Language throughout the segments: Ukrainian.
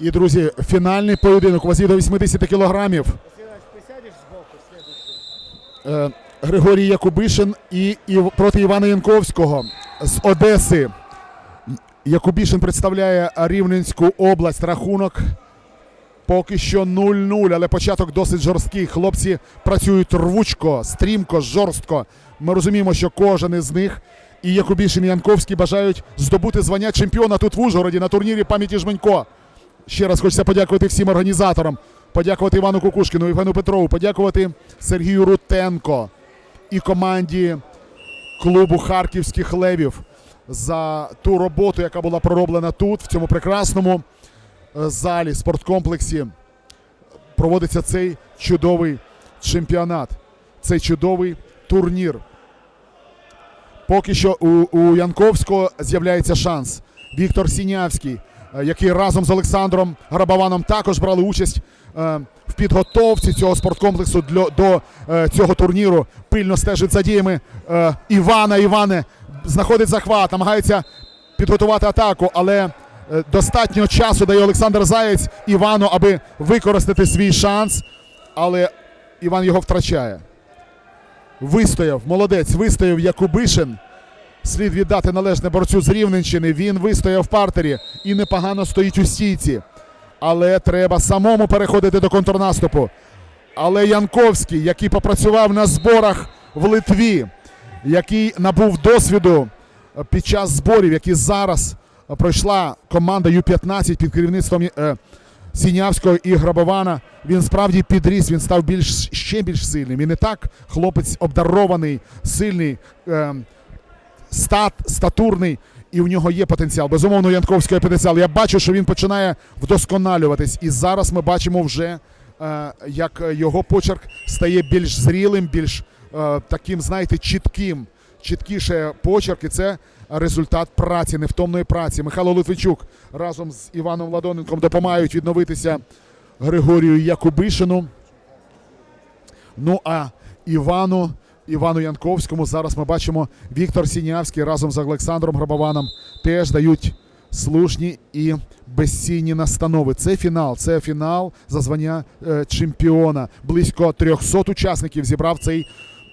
І, друзі, фінальний поєдинок у вазі до 80 кілограмів. Е, Григорій Якубишин і, і проти Івана Янковського з Одеси. Якубішин представляє Рівненську область. Рахунок поки що 0-0, але початок досить жорсткий. Хлопці працюють рвучко, стрімко, жорстко. Ми розуміємо, що кожен із них і Якубішин і Янковський бажають здобути звання чемпіона тут в Ужгороді на турнірі пам'яті Жменько. Ще раз хочеться подякувати всім організаторам, подякувати Івану Кукушкіну, Євгену Петрову, подякувати Сергію Рутенко і команді клубу Харківських левів за ту роботу, яка була пророблена тут, в цьому прекрасному е, залі, спорткомплексі. Проводиться цей чудовий чемпіонат, цей чудовий турнір. Поки що у, у Янковського з'являється шанс. Віктор Сінявський, е, який разом з Олександром Грабованом також брали участь е, в підготовці цього спорткомплексу для, до е, цього турніру, пильно стежить за діями Івана. Іване знаходить захват, намагається підготувати атаку, але достатньо часу дає Олександр Заєць Івану, аби використати свій шанс. Але Іван його втрачає. Вистояв, молодець, вистояв Якубишин. Слід віддати належне борцю з Рівненщини. Він вистояв в партері і непогано стоїть у стійці. Але треба самому переходити до контрнаступу. Але Янковський, який попрацював на зборах в Литві, який набув досвіду під час зборів, які зараз пройшла команда Ю-15 під керівництвом е, Сінявського і Грабована. Він справді підріс, він став більш ще більш сильним. І не так хлопець обдарований, сильний, е, стат, статурний, і в нього є потенціал. Безумовно, Янковського потенціал. Я бачу, що він починає вдосконалюватись. І зараз ми бачимо вже, е, як його почерк стає більш зрілим, більш е, таким, знаєте, чітким. Чіткіше почерк, і це результат праці, невтомної праці. Михайло Литвичук разом з Іваном Ладоненком допомагають відновитися Григорію Якубишину. Ну а Івану, Івану Янковському зараз ми бачимо Віктор Сінявський разом з Олександром Грабованом теж дають слушні і безцінні настанови. Це фінал, це фінал за звання е, чемпіона. Близько 300 учасників зібрав цей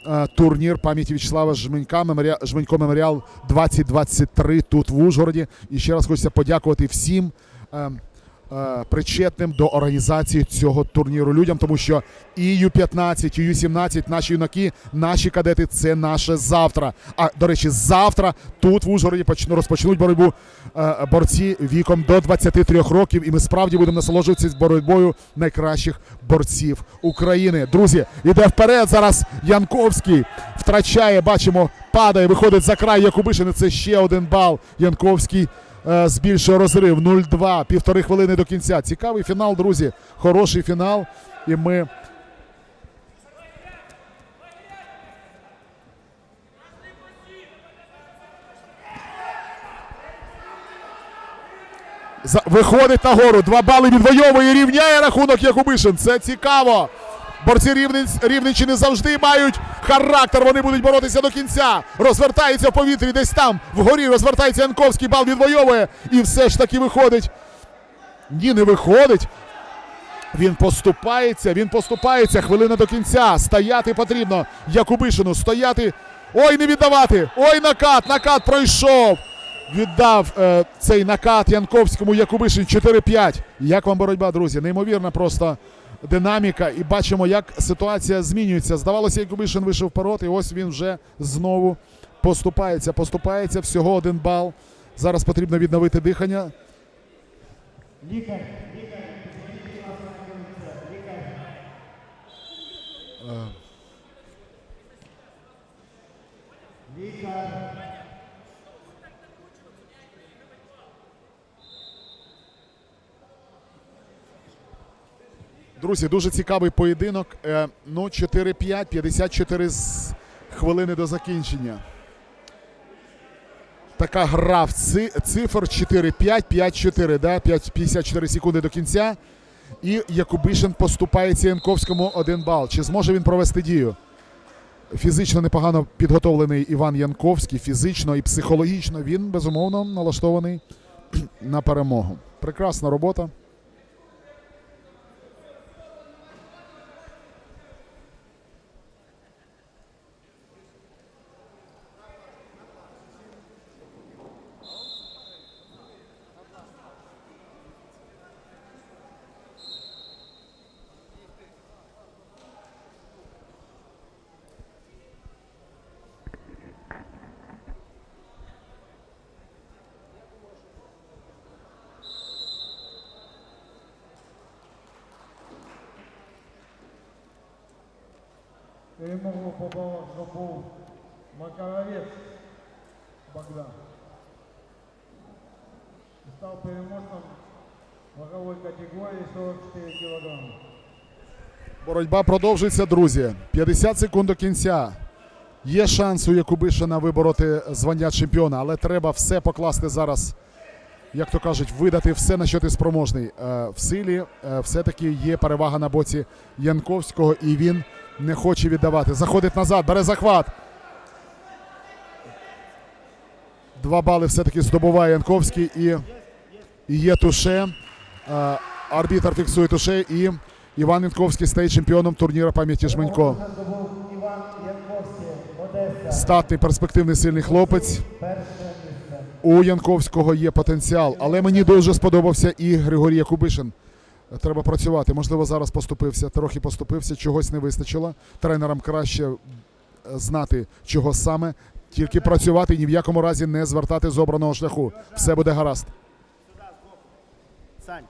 е, турнір пам'яті В'ячеслава Жменька, меморіал, Жменько Меморіал 2023 тут в Ужгороді. І ще раз хочеться подякувати всім. Е, Причетним до організації цього турніру людям, тому що і Ю-15, і Ю-17, наші юнаки, наші кадети це наше завтра. А до речі, завтра тут в Ужгороді почну- розпочнуть боротьбу е, борці віком до 23 років, і ми справді будемо насолоджуватися боротьбою найкращих борців України. Друзі, іде вперед зараз. Янковський втрачає. Бачимо, падає, виходить за край Якубишини. Це ще один бал. Янковський збільшує розрив 0-2, півтори хвилини до кінця. Цікавий фінал, друзі. Хороший фінал. І ми Виходить нагору, два бали відвоює, рівняє рахунок Якубишин. Це цікаво. Борці Рівненсь- Рівненщини завжди мають характер. Вони будуть боротися до кінця. Розвертається в повітрі, десь там вгорі розвертається Янковський, бал відвоює. І все ж таки виходить. Ні, не виходить. Він поступається, він поступається. Хвилина до кінця. Стояти потрібно. Якубишину стояти. Ой, не віддавати! Ой, накат! Накат пройшов! Віддав е, цей накат Янковському Якубишин 4-5. Як вам боротьба, друзі? Неймовірна просто динаміка. І бачимо, як ситуація змінюється. Здавалося, Якубишин вийшов вперед, і ось він вже знову поступається. Поступається всього один бал. Зараз потрібно відновити дихання. Друзі, дуже цікавий поєдинок. Е, ну, 4-5, 54 з хвилини до закінчення. Така гра в цифр 4-5, 5-4, да? 54 секунди до кінця. І Якубишин поступається Янковському один бал. Чи зможе він провести дію? Фізично непогано підготовлений Іван Янковський, фізично і психологічно він безумовно налаштований на перемогу. Прекрасна робота. Перемогу попав здобув Макаровець Богдан. Став переможцем вагової категорії 44 кг. Боротьба продовжується, друзі. 50 секунд до кінця. Є шанс у Якубишина вибороти звання чемпіона, але треба все покласти зараз, як то кажуть, видати все, на що ти спроможний. Е, В силі е, все-таки є перевага на боці Янковського, і він не хоче віддавати. Заходить назад, бере захват. Два бали все-таки здобуває Янковський і, є туше. Е, Арбітр фіксує туше і Іван Янковський стає чемпіоном турніру пам'яті Жменько. Статний перспективний сильний хлопець. У Янковського є потенціал, але мені дуже сподобався і Григорій Якубишин. Треба працювати. Можливо, зараз поступився, трохи поступився, чогось не вистачило. Тренерам краще е, знати, чого саме, тільки працювати і ні в якому разі не звертати з обраного шляху. Все буде гаразд. Сань,